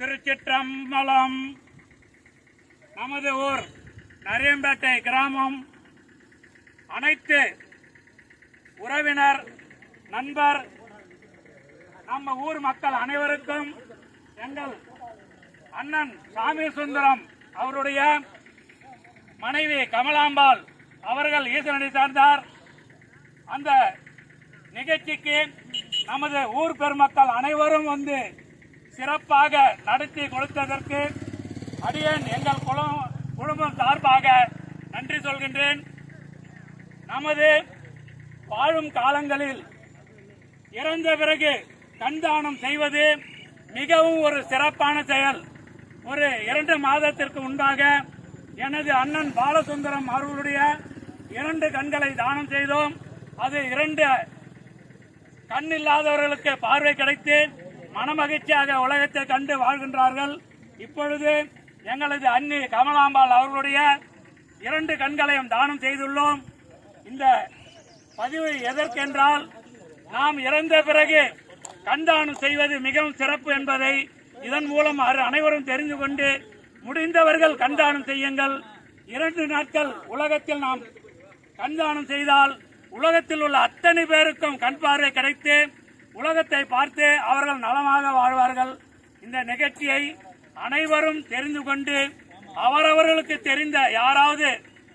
திருச்சிற்றம்பலம். நமது ஊர் நரியம்பேட்டை கிராமம். அனைத்து உறவினர் நண்பர் நம்ம ஊர் மக்கள் அனைவருக்கும் எங்கள் அண்ணன் சாமி சுந்தரம் அவருடைய மனைவி கமலாம்பாள் அவர்கள் ஈசனடி சார்ந்தார். அந்த நிகழ்ச்சிக்கு நமது ஊர் பெருமக்கள் அனைவரும் வந்து சிறப்பாக நடத்தி கொடுத்ததற்கு அடியன் எங்கள் குளம் குடும்பம் சார்பாக நன்றி சொல்கின்றேன். நமது வாழும் காலங்களில் இறந்த பிறகு கண்தானம் செய்வது மிகவும் ஒரு சிறப்பான செயல். ஒரு இரண்டு மாதத்திற்கு முன்பாக எனது அண்ணன் பாலசுந்தரம் அவர்களுடைய இரண்டு கண்களை தானம் செய்தோம். அது இரண்டு கண் இல்லாதவர்களுக்கு பார்வை கிடைத்து மனமகிழ்ச்சியாக உலகத்தை கண்டு வாழ்கின்றார்கள். இப்பொழுது எங்களது அண்ணி கமலாம்பாள் அவர்களுடைய இரண்டு கண்களையும் தானம் செய்துள்ளோம். இந்த பதிவு எதற்கென்றால் நாம் இறந்த பிறகு கண்தானம் செய்வது மிகவும் சிறப்பு என்பதை இதன் மூலம் அனைவரும் தெரிந்து கொண்டு முடிந்தவர்கள் கண்தானம் செய்யுங்கள். இரண்டு நாட்கள் உலகத்தில் நாம் கண்தானம் செய்தால் உலகத்தில் உள்ள அத்தனை பேருக்கும் கண் பார்வை கிடைத்து உலகத்தை பார்த்து அவர்கள் நலமாக வாழ்வார்கள். இந்த நிகழ்ச்சியை அனைவரும் தெரிந்து கொண்டு அவரவர்களுக்கு தெரிந்த யாராவது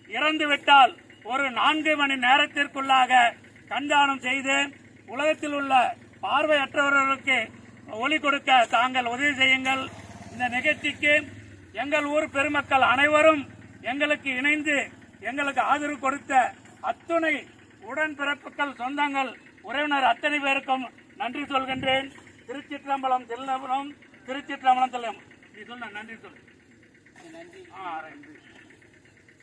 இறந்துவிட்டால் ஒரு நான்கு மணி நேரத்திற்குள்ளாக கண்தானம் செய்து உலகத்தில் உள்ள பார்வையற்றவர்களுக்கு ஒளி கொடுக்க தாங்கள் உதவி செய்யுங்கள். இந்த நிகழ்ச்சிக்கு எங்கள் ஊர் பெருமக்கள் அனைவரும் எங்களுக்கு இணைந்து எங்களுக்கு ஆதரவு கொடுத்த அத்துணை உடன்பிறப்புகள் சொந்தங்கள் உறவினர் அத்தனை பேருக்கும் நன்றி சொல்கின்றேன். திருச்சிற்றம்பலம் திருநபலம் திருச்சிற்றம்பலம் நீ சொல்ல நன்றி சொல். நன்றி. ஆ நன்றி.